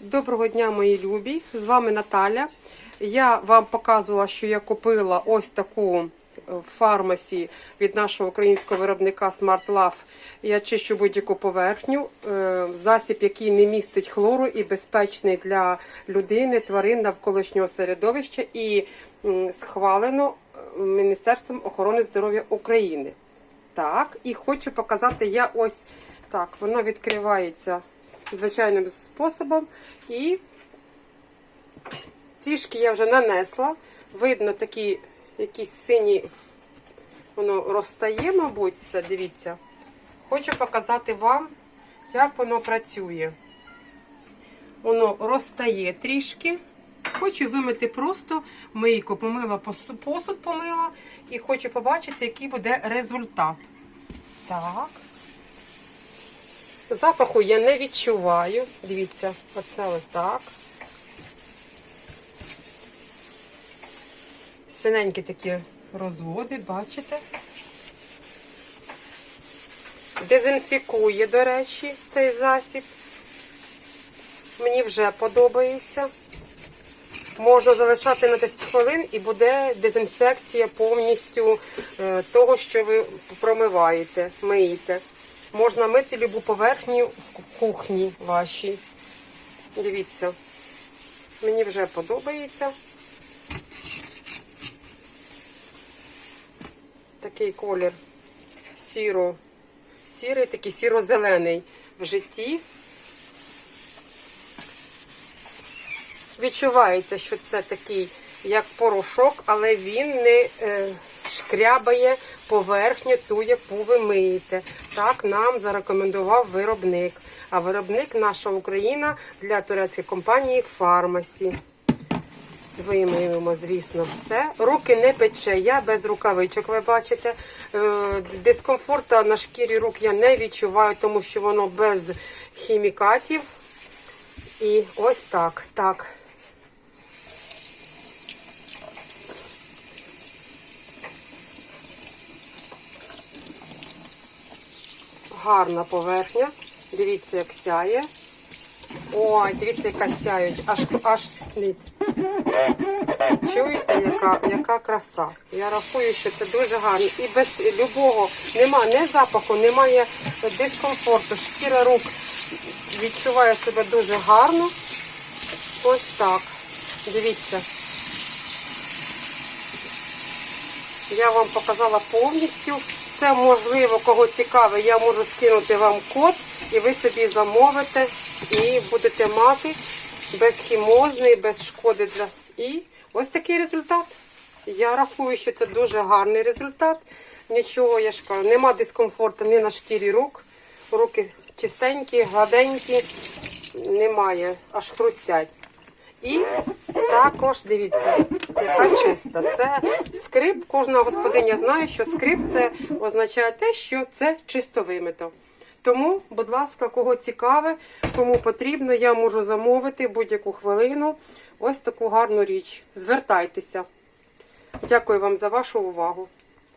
Доброго дня, мої любі! З вами Наталя. Я вам показувала, що я купила ось таку е, в фармасі від нашого українського виробника Smart Love. Я чищу будь-яку поверхню. Е, Засіб, який не містить хлору і безпечний для людини, тварин навколишнього середовища і схвалено е, Міністерством охорони здоров'я України. Так, і хочу показати я ось так. Воно відкривається звичайним способом. І трішки я вже нанесла. Видно такі якісь сині, воно розстає, мабуть, це, дивіться. Хочу показати вам, як воно працює. Воно розстає трішки. Хочу вимити просто мийку, помила посуд, помила і хочу побачити, який буде результат. Так. Запаху я не відчуваю. Дивіться, оце ось так. Синенькі такі розводи, бачите? Дезінфікує, до речі, цей засіб. Мені вже подобається. Можна залишати на 10 хвилин і буде дезінфекція повністю е, того, що ви промиваєте, миєте. Можна мити любу поверхню в кухні вашій. Дивіться, мені вже подобається. Такий колір сіро, сірий, такий сіро-зелений в житті. Відчувається, що це такий, як порошок, але він не е, шкрябає поверхню ту, яку ви миєте. Так нам зарекомендував виробник. А виробник наша Україна для турецької компанії Фармасі. Вимиємо, звісно, все. Руки не пече. Я без рукавичок, ви бачите. Е, Дискомфорту на шкірі рук я не відчуваю, тому що воно без хімікатів. І ось так. Так. Гарна поверхня. Дивіться, як сяє. Ой, дивіться, яка сяють. Аж аж дивіться. Чуєте, яка, яка краса? Я рахую, що це дуже гарно. І без любого нема не запаху, немає дискомфорту. Шкіра рук відчуває себе дуже гарно. Ось так. Дивіться. Я вам показала повністю. Це можливо, кого цікаве, я можу скинути вам код, і ви собі замовите і будете мати безхімозний, без шкоди для. І ось такий результат. Я рахую, що це дуже гарний результат. Нічого, я ж кажу, нема дискомфорту ні на шкірі рук. Руки чистенькі, гладенькі, немає, аж хрустять. І також дивіться, яка чиста. Це скрип. Кожна господиня знає, що скрип це означає те, що це чисто вимито. Тому, будь ласка, кого цікаве, кому потрібно, я можу замовити будь-яку хвилину. Ось таку гарну річ. Звертайтеся. Дякую вам за вашу увагу.